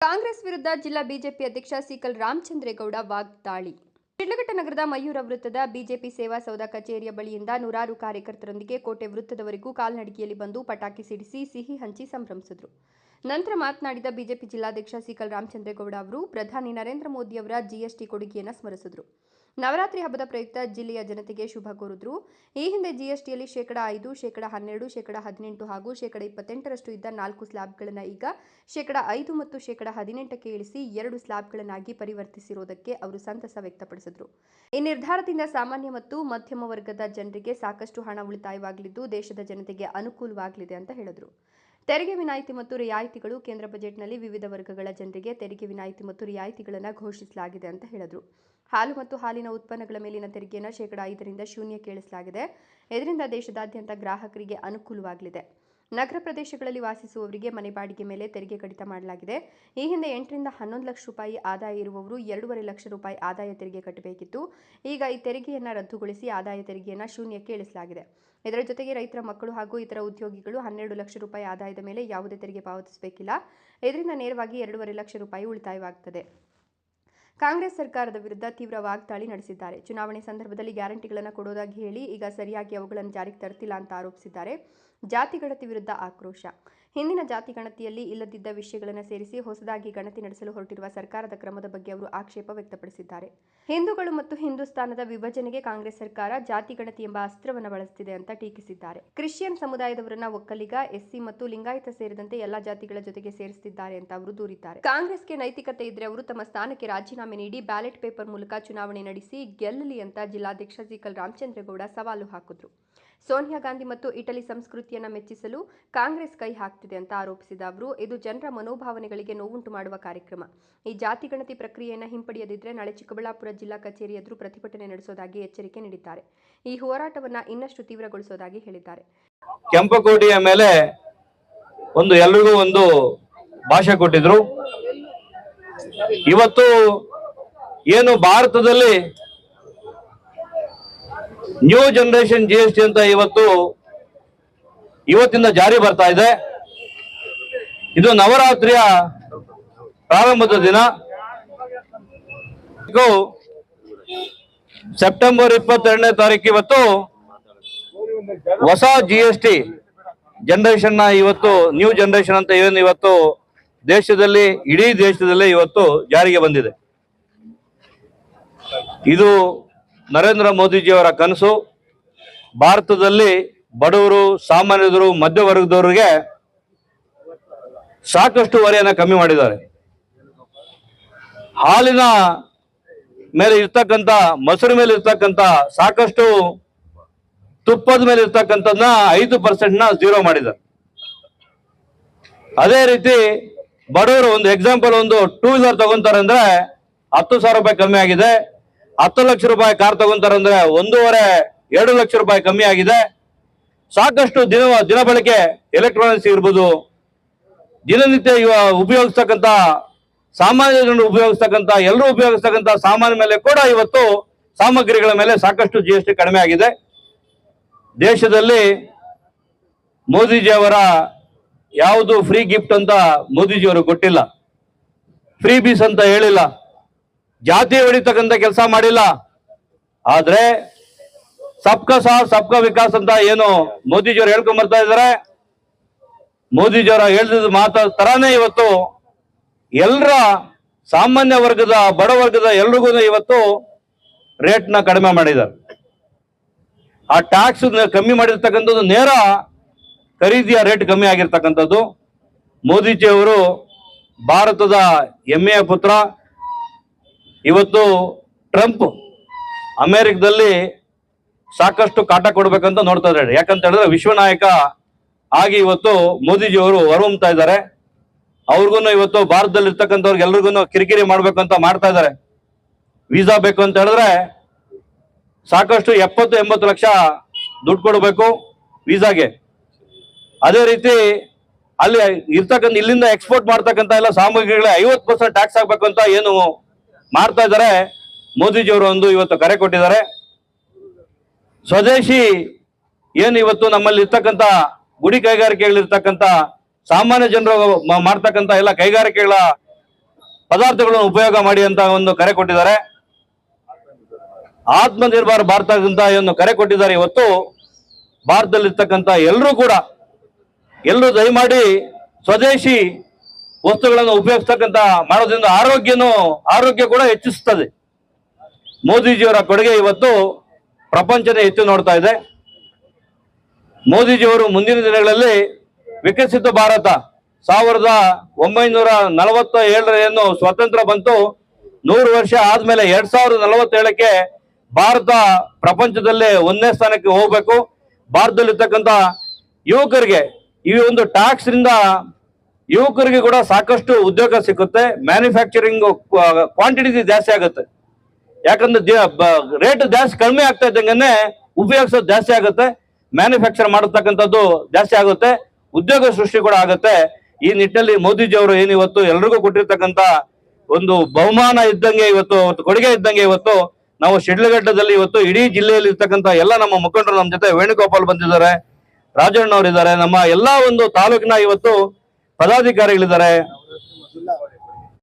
ಕಾಂಗ್ರೆಸ್ ವಿರುದ್ಧ ಜಿಲ್ಲಾ ಬಿಜೆಪಿ ಅಧ್ಯಕ್ಷ ಸಿಕಲ್ ರಾಮಚಂದ್ರೇಗೌಡ ವಾಗ್ದಾಳಿ. ಶಿಡ್ಲಘಟ್ಟ ನಗರದ ಮಯೂರ ವೃತ್ತದ ಬಿಜೆಪಿ ಸೇವಾ ಸೌಧ ಕಚೇರಿಯ ಬಳಿಯಿಂದ ನೂರಾರು ಕಾರ್ಯಕರ್ತರೊಂದಿಗೆ ಕೋಟೆ ವೃತ್ತದವರೆಗೂ ಕಾಲ್ನಡಿಗೆಯಲ್ಲಿ ಬಂದು ಪಟಾಕಿ ಸಿಡಿಸಿ ಸಿಹಿ ಹಂಚಿ ಸಂಭ್ರಮಿಸಿದರು. ನಂತರ ಮಾತನಾಡಿದ ಬಿಜೆಪಿ ಜಿಲ್ಲಾಧ್ಯಕ್ಷ ಸಿಕಲ್ ರಾಮಚಂದ್ರೇಗೌಡ ಅವರು, ಪ್ರಧಾನಿ ನರೇಂದ್ರ ಮೋದಿಯವರ ಜಿಎಸ್ಟಿ ಕೊಡುಗೆಯನ್ನು ಸ್ಮರಿಸಿದರು. ನವರಾತ್ರಿ ಹಬ್ಬದ ಪ್ರಯುಕ್ತ ಜಿಲ್ಲೆಯ ಜನತೆಗೆ ಶುಭ ಕೋರಿದ್ರು. ಈ ಹಿಂದೆ ಜಿಎಸ್ಟಿಯಲ್ಲಿ ಶೇಕಡ ಐದು, ಶೇಕಡ ಹನ್ನೆರಡು, ಶೇಕಡ ಹದಿನೆಂಟು ಹಾಗೂ ಶೇಕಡ ಇಪ್ಪತ್ತೆಂಟರಷ್ಟು ಇದ್ದ ನಾಲ್ಕು ಸ್ಲ್ಯಾಬ್ಗಳನ್ನು ಈಗ ಶೇಕಡ ಐದು ಮತ್ತು ಶೇಕಡ ಹದಿನೆಂಟಕ್ಕೆ ಇಳಿಸಿ ಎರಡು ಸ್ಲ್ಯಾಬ್ಗಳನ್ನಾಗಿ ಪರಿವರ್ತಿಸಿರುವುದಕ್ಕೆ ಅವರು ಸಂತಸ ವ್ಯಕ್ತಪಡಿಸಿದರು. ಈ ನಿರ್ಧಾರದಿಂದ ಸಾಮಾನ್ಯ ಮತ್ತು ಮಧ್ಯಮ ವರ್ಗದ ಜನರಿಗೆ ಸಾಕಷ್ಟು ಹಣ ಉಳಿತಾಯವಾಗಲಿದ್ದು ದೇಶದ ಜನತೆಗೆ ಅನುಕೂಲವಾಗಲಿದೆ ಅಂತ ಹೇಳಿದರು. ತೆರಿಗೆ ವಿನಾಯಿತಿ ಮತ್ತು ರಿಯಾಯಿತಿಗಳು ಕೇಂದ್ರ ಬಜೆಟ್ನಲ್ಲಿ ವಿವಿಧ ವರ್ಗಗಳ ಜನರಿಗೆ ತೆರಿಗೆ ವಿನಾಯಿತಿ ಮತ್ತು ರಿಯಾಯಿತಿಗಳನ್ನು ಘೋಷಿಸಲಾಗಿದೆ ಅಂತ ಹೇಳಿದರು. ಹಾಲು ಮತ್ತು ಹಾಲಿನ ಉತ್ಪನ್ನಗಳ ಮೇಲಿನ ತೆರಿಗೆಯನ್ನು ಶೇಕಡ ಐದರಿಂದ ಶೂನ್ಯ ಕೇಳಿಸಲಾಗಿದೆ ಇದರಿಂದ ದೇಶದಾದ್ಯಂತ ಗ್ರಾಹಕರಿಗೆ ಅನುಕೂಲವಾಗಲಿದೆ. ನಗರ ಪ್ರದೇಶಗಳಲ್ಲಿ ವಾಸಿಸುವವರಿಗೆ ಮನೆ ಬಾಡಿಗೆ ಮೇಲೆ ತೆರಿಗೆ ಕಡಿತ ಮಾಡಲಾಗಿದೆ. ಈ ಹಿಂದೆ ಎಂಟರಿಂದ ಹನ್ನೊಂದು ಲಕ್ಷ ರೂಪಾಯಿ ಆದಾಯ ಇರುವವರು ಎರಡೂವರೆ ಲಕ್ಷ ರೂಪಾಯಿ ಆದಾಯ ತೆರಿಗೆ ಕಟ್ಟಬೇಕಿತ್ತು. ಈಗ ಈ ತೆರಿಗೆಯನ್ನು ರದ್ದುಗೊಳಿಸಿ ಆದಾಯ ತೆರಿಗೆಯನ್ನು ಶೂನ್ಯಕ್ಕೆ ಇಳಿಸಲಾಗಿದೆ ಇದರ ಜೊತೆಗೆ ರೈತರ ಮಕ್ಕಳು ಹಾಗೂ ಇತರ ಉದ್ಯೋಗಿಗಳು ಹನ್ನೆರಡು ಲಕ್ಷ ರೂಪಾಯಿ ಆದಾಯದ ಮೇಲೆ ಯಾವುದೇ ತೆರಿಗೆ ಪಾವತಿಸಬೇಕಿಲ್ಲ. ಇದರಿಂದ ನೇರವಾಗಿ ಎರಡೂವರೆ ಲಕ್ಷ ರೂಪಾಯಿ ಉಳಿತಾಯವಾಗುತ್ತದೆ ಕಾಂಗ್ರೆಸ್ ಸರ್ಕಾರದ ವಿರುದ್ಧ ತೀವ್ರ ವಾಗ್ದಾಳಿ ನಡೆಸಿದ್ದಾರೆ. ಚುನಾವಣೆ ಸಂದರ್ಭದಲ್ಲಿ ಗ್ಯಾರಂಟಿಗಳನ್ನು ಕೊಡೋದಾಗಿ ಹೇಳಿ ಈಗ ಸರಿಯಾಗಿ ಅವುಗಳನ್ನು ಜಾರಿಗೆ ತರುತ್ತಿಲ್ಲ ಅಂತ ಆರೋಪಿಸಿದ್ದಾರೆ. ಜಾತಿ ಗಣತಿ ವಿರುದ್ಧ ಆಕ್ರೋಶ. ಹಿಂದಿನ ಜಾತಿ ಗಣತಿಯಲ್ಲಿ ಇಲ್ಲದಿದ್ದ ವಿಷಯಗಳನ್ನು ಸೇರಿಸಿ ಹೊಸದಾಗಿ ಗಣತಿ ನಡೆಸಲು ಹೊರಟಿರುವ ಸರ್ಕಾರದ ಕ್ರಮದ ಬಗ್ಗೆ ಅವರು ಆಕ್ಷೇಪ ವ್ಯಕ್ತಪಡಿಸಿದ್ದಾರೆ. ಹಿಂದೂಗಳು ಮತ್ತು ಹಿಂದೂಸ್ತಾನದ ವಿಭಜನೆಗೆ ಕಾಂಗ್ರೆಸ್ ಸರ್ಕಾರ ಜಾತಿ ಗಣತಿ ಎಂಬ ಅಸ್ತ್ರವನ್ನು ಬಳಸುತ್ತಿದೆ ಅಂತ ಟೀಕಿಸಿದ್ದಾರೆ. ಕ್ರಿಶ್ಚಿಯನ್ ಸಮುದಾಯದವರನ್ನ ಒಕ್ಕಲಿಗ, ಎಸ್ಸಿ ಮತ್ತು ಲಿಂಗಾಯತ ಸೇರಿದಂತೆ ಎಲ್ಲಾ ಜಾತಿಗಳ ಜೊತೆಗೆ ಸೇರಿಸುತ್ತಿದ್ದಾರೆ ಅಂತ ಅವರು ದೂರಿದ್ದಾರೆ. ಕಾಂಗ್ರೆಸ್ಗೆ ನೈತಿಕತೆ ಇದ್ರೆ ಅವರು ತಮ್ಮ ಸ್ಥಾನಕ್ಕೆ ರಾಜೀನಾಮೆ ನೀಡಿ ಬ್ಯಾಲೆಟ್ ಪೇಪರ್ ಮೂಲಕ ಚುನಾವಣೆ ನಡೆಸಿ ಗೆಲ್ಲಲಿ ಅಂತ ಜಿಲ್ಲಾಧ್ಯಕ್ಷ ಸಿಕಲ್ ರಾಮಚಂದ್ರೇಗೌಡ ಸವಾಲು ಹಾಕಿದ್ರು. ಸೋನಿಯಾ ಗಾಂಧಿ ಮತ್ತು ಇಟಲಿ ಸಂಸ್ಕೃತಿಯನ್ನ ಮೆಚ್ಚಿಸಲು ಕಾಂಗ್ರೆಸ್ ಕೈ ಹಾಕ್ತಿದೆ ಅಂತ ಆರೋಪಿಸಿದ ಅವರು, ಇದು ಜನರ ಮನೋಭಾವನೆಗಳಿಗೆ ನೋವುಂಟು ಮಾಡುವ ಕಾರ್ಯಕ್ರಮ. ಈ ಜಾತಿ ಗಣತಿ ಪ್ರಕ್ರಿಯೆಯನ್ನು ಹಿಂಪಡೆಯದಿದ್ದರೆ ನಾಳೆ ಚಿಕ್ಕಬಳ್ಳಾಪುರ ಜಿಲ್ಲಾ ಕಚೇರಿ ಎದುರು ಪ್ರತಿಭಟನೆ ನಡೆಸೋದಾಗಿ ಎಚ್ಚರಿಕೆ ನೀಡಿದ್ದಾರೆ. ಈ ಹೋರಾಟವನ್ನ ಇನ್ನಷ್ಟು ತೀವ್ರಗೊಳಿಸೋದಾಗಿ ಹೇಳಿದ್ದಾರೆ. ಕೆಂಪಕೋಟೆಯ ಮೇಲೆ ಒಂದು ಎಲ್ಲರಿಗೂ ಒಂದು ಭಾಷೆ ಕೊಟ್ಟಿದ್ರು. ಇವತ್ತು ಏನು ಭಾರತದಲ್ಲಿ new generation G S T ಅಂತ ಇವತ್ತು ಇವತ್ತಿಂದ ಜಾರಿ ಬರ್ತಾ ಇದೆ. ಇದು ನವರಾತ್ರಿಯ ಪ್ರಾರಂಭದ ದಿನ. ಸೆಪ್ಟೆಂಬರ್ ಇಪ್ಪತ್ತೆರಡನೇ ತಾರೀಕು ಇವತ್ತು ಹೊಸ ಜಿ ಎಸ್ ಟಿ ಜನರೇಷನ್ನ ಇವತ್ತು ನ್ಯೂ ಜನರೇಷನ್ ಅಂತ ಏನು ಇವತ್ತು ದೇಶದಲ್ಲಿ, ಇಡೀ ದೇಶದಲ್ಲಿ ಇವತ್ತು ಜಾರಿಗೆ ಬಂದಿದೆ. ಇದು ನರೇಂದ್ರ ಮೋದಿಜಿಯವರ ಕನಸು, ಭಾರತದಲ್ಲಿ ಬಡವರು, ಸಾಮಾನ್ಯರು, ಮಧ್ಯವರ್ಗದವರಿಗೆ ಸಾಕಷ್ಟು ಹೊರೆಯನ್ನು ಕಮ್ಮಿ ಮಾಡಿದ್ದಾರೆ. ಹಾಲಿನ ಮೇಲೆ ಇರ್ತಕ್ಕಂಥ, ಮೊಸರು ಮೇಲೆ ಇರ್ತಕ್ಕಂಥ ಸಾಕಷ್ಟು ತುಪ್ಪದ ಮೇಲೆ ಇರ್ತಕ್ಕಂಥದ್ನ ಐದು ಪರ್ಸೆಂಟ್ನ ಝೀರೋ ಮಾಡಿದ್ದಾರೆ. ಅದೇ ರೀತಿ ಬಡವರು ಒಂದು ಎಕ್ಸಾಂಪಲ್ ಒಂದು ಟೂ ವೀಲರ್ ತಗೊಂತಾರೆ ಅಂದ್ರೆ ಹತ್ತು ಸಾವಿರ ರೂಪಾಯಿ ಕಮ್ಮಿ ಆಗಿದೆ. ಹತ್ತು ಲಕ್ಷ ರೂಪಾಯಿ ಕಾರ್ ತಗೊಂತಾರೆ ಅಂದ್ರೆ ಒಂದೂವರೆ, ಎರಡು ಲಕ್ಷ ರೂಪಾಯಿ ಕಮ್ಮಿ ಆಗಿದೆ. ಸಾಕಷ್ಟು ದಿನ ದಿನ ಬಳಕೆ ಎಲೆಕ್ಟ್ರಾನಿಕ್ಸ್ ಇರ್ಬೋದು. ದಿನನಿತ್ಯ ಉಪಯೋಗಿಸ್ತಕ್ಕಂಥ, ಸಾಮಾನ್ಯ ಜನರು ಉಪಯೋಗಿಸ್ತಕ್ಕಂಥ, ಎಲ್ಲರೂ ಉಪಯೋಗಿಸ್ತಕ್ಕಂಥ ಸಾಮಾನ್ಯ ಮೇಲೆ ಕೂಡ ಇವತ್ತು ಸಾಮಗ್ರಿಗಳ ಮೇಲೆ ಸಾಕಷ್ಟು ಜಿ ಎಸ್ ಟಿ ಕಡಿಮೆ ಆಗಿದೆ. ದೇಶದಲ್ಲಿ ಮೋದಿಜಿಯವರ ಯಾವುದು ಫ್ರೀ ಗಿಫ್ಟ್ ಅಂತ ಮೋದಿಜಿಯವರು ಕೊಟ್ಟಿಲ್ಲ. ಫ್ರೀ ಬೀಸ್ ಅಂತ ಹೇಳಿಲ್ಲ. ಜಾತಿ ಹೊಡಿತಕ್ಕಂಥ ಕೆಲಸ ಮಾಡಿಲ್ಲ. ಆದ್ರೆ ಸಬ್ಕಾ ಸಾಥ್, ಸಬ್ಕಾ ವಿಕಾಸ್ ಅಂತ ಏನು ಮೋದಿಜಿಯವರು ಹೇಳ್ಕೊಂಡ್ ಬರ್ತಾ ಇದ್ದಾರೆ ಮೋದಿಜಿಯವರ ಹೇಳಿದ ಮಾತ ತರಾನೇ ಇವತ್ತು ಎಲ್ಲರ ಸಾಮಾನ್ಯ ವರ್ಗದ, ಬಡ ವರ್ಗದ ಎಲ್ರಿಗೂ ಇವತ್ತು ರೇಟ್ನ ಕಡಿಮೆ ಮಾಡಿದ್ದಾರೆ. ಆ ಟ್ಯಾಕ್ಸ್ ಕಮ್ಮಿ ಮಾಡಿರ್ತಕ್ಕಂಥದ್ದು ನೇರ ಖರೀದಿಯ ರೇಟ್ ಕಮ್ಮಿ ಆಗಿರ್ತಕ್ಕಂಥದ್ದು. ಮೋದಿಜಿಯವರು ಭಾರತದ ಹೆಮ್ಮೆಯ ಪುತ್ರ. ಇವತ್ತು ಟ್ರಂಪ್ ಅಮೆರಿಕದಲ್ಲಿ ಸಾಕಷ್ಟು ಕಾಟ ಕೊಡ್ಬೇಕಂತ ನೋಡ್ತಾ ಇದ್ದಾರೆ. ಯಾಕಂತ ಹೇಳಿದ್ರೆ ವಿಶ್ವ ನಾಯಕ ಆಗಿ ಇವತ್ತು ಮೋದಿಜಿ ಅವರು ಹೊರಹೊಮ್ತಾ ಇದ್ದಾರೆ. ಅವ್ರಿಗೂ ಇವತ್ತು ಭಾರತದಲ್ಲಿ ಇರ್ತಕ್ಕಂಥವ್ರಿಗೆ ಎಲ್ರಿಗೂ ಕಿರಿಕಿರಿ ಮಾಡ್ಬೇಕಂತ ಮಾಡ್ತಾ ಇದ್ದಾರೆ. ವೀಸಾ ಬೇಕು ಅಂತ ಹೇಳಿದ್ರೆ ಸಾಕಷ್ಟು ಎಪ್ಪತ್ತು, ಎಂಬತ್ತು ಲಕ್ಷ ದುಡ್ಡು ಕೊಡಬೇಕು ವೀಸಾಗೆ. ಅದೇ ರೀತಿ ಅಲ್ಲಿ ಇರ್ತಕ್ಕಂಥ, ಇಲ್ಲಿಂದ ಎಕ್ಸ್ಪೋರ್ಟ್ ಮಾಡ್ತಕ್ಕಂಥ ಎಲ್ಲ ಸಾಮಗ್ರಿಗಳ ಐವತ್ತು ಪರ್ಸೆಂಟ್ ಟ್ಯಾಕ್ಸ್ ಆಗ್ಬೇಕು ಅಂತ ಏನು ಮಾಡ್ತಾ ಇದ್ದಾರೆ. ಮೋದಿಜಿಯವರು ಒಂದು ಇವತ್ತು ಕರೆ ಕೊಟ್ಟಿದ್ದಾರೆ. ಸ್ವದೇಶಿ ಏನು ಇವತ್ತು ನಮ್ಮಲ್ಲಿ ಇರ್ತಕ್ಕಂಥ ಗುಡಿ ಕೈಗಾರಿಕೆಗಳಿರ್ತಕ್ಕಂಥ ಸಾಮಾನ್ಯ ಜನರು ಮಾಡ್ತಕ್ಕಂಥ ಎಲ್ಲ ಕೈಗಾರಿಕೆಗಳ ಪದಾರ್ಥಗಳನ್ನು ಉಪಯೋಗ ಮಾಡಿ ಅಂತ ಒಂದು ಕರೆ ಕೊಟ್ಟಿದ್ದಾರೆ. ಆತ್ಮನಿರ್ಭರ ಭಾರತ ಅಂತ ಒಂದು ಕರೆ ಕೊಟ್ಟಿದ್ದಾರೆ ಇವತ್ತು. ಭಾರತದಲ್ಲಿರ್ತಕ್ಕಂಥ ಎಲ್ಲರೂ ಕೂಡ, ಎಲ್ಲರೂ ದಯಮಾಡಿ ಸ್ವದೇಶಿ ವಸ್ತುಗಳನ್ನು ಉಪಯೋಗಿಸ್ತಕ್ಕಂತ ಮಾಡೋದ್ರಿಂದ ಆರೋಗ್ಯನೂ ಆರೋಗ್ಯ ಕೂಡ ಹೆಚ್ಚಿಸ್ತದೆ. ಮೋದಿಜಿಯವರ ಕೊಡುಗೆ ಇವತ್ತು ಪ್ರಪಂಚನೇ ಹೆಚ್ಚು ನೋಡ್ತಾ ಇದೆ. ಮೋದಿಜಿಯವರು ಮುಂದಿನ ದಿನಗಳಲ್ಲಿ ವಿಕಸಿತ ಭಾರತ, ಸಾವಿರದ ಒಂಬೈನೂರ ನಲವತ್ತ ಏನು ಸ್ವಾತಂತ್ರ್ಯ ಬಂತು. ನೂರು ವರ್ಷ ಆದ್ಮೇಲೆ ಎರಡ್ ಸಾವಿರದ ನಲವತ್ತೇಳಕ್ಕೆ ಭಾರತ ಪ್ರಪಂಚದಲ್ಲೇ ಒಂದನೇ ಸ್ಥಾನಕ್ಕೆ ಹೋಗ್ಬೇಕು. ಭಾರತದಲ್ಲಿರ್ತಕ್ಕಂಥ ಯುವಕರಿಗೆ ಈ ಒಂದು ಟ್ಯಾಕ್ಸ್ ರಿಂದ ಯುವಕರಿಗೆ ಕೂಡ ಸಾಕಷ್ಟು ಉದ್ಯೋಗ ಸಿಕ್ಕುತ್ತೆ. ಮ್ಯಾನುಫ್ಯಾಕ್ಚರಿಂಗ್ ಕ್ವಾಂಟಿಟಿ ಜಾಸ್ತಿ ಆಗುತ್ತೆ. ಯಾಕಂದ್ರೆ ರೇಟ್ ಜಾಸ್ತಿ ಕಡಿಮೆ ಆಗ್ತಾ ಇದ್ದಂಗೆ ಉಪಯೋಗಿಸೋದು ಜಾಸ್ತಿ ಆಗುತ್ತೆ. ಮ್ಯಾನುಫ್ಯಾಕ್ಚರ್ ಮಾಡತಕ್ಕಂಥದ್ದು ಜಾಸ್ತಿ ಆಗುತ್ತೆ. ಉದ್ಯೋಗ ಸೃಷ್ಟಿ ಕೂಡ ಆಗುತ್ತೆ. ಈ ನಿಟ್ಟಿನಲ್ಲಿ ಮೋದಿಜಿ ಅವರು ಏನು ಇವತ್ತು ಎಲ್ರಿಗೂ ಕೊಟ್ಟಿರ್ತಕ್ಕಂಥ ಒಂದು ಬಹುಮಾನ ಇದ್ದಂಗೆ ಇವತ್ತು ಇವತ್ತು ಕೊಡುಗೆ ಇದ್ದಂಗೆ ಇವತ್ತು, ನಾವು ಶಿಡ್ಲಘಟ್ಟದಲ್ಲಿ ಇವತ್ತು ಇಡೀ ಜಿಲ್ಲೆಯಲ್ಲಿ ಇರ್ತಕ್ಕಂಥ ಎಲ್ಲ ನಮ್ಮ ಮುಖಂಡರು ನಮ್ಮ ಜೊತೆ ವೇಣುಗೋಪಾಲ್ ಬಂದಿದ್ದಾರೆ. ರಾಜಣ್ಣ ಅವರಿದ್ದಾರೆ ನಮ್ಮ ಎಲ್ಲಾ ಒಂದು ತಾಲೂಕಿನ ಇವತ್ತು ಪದಾಧಿಕಾರಿಗಳಿದ್ದಾರೆ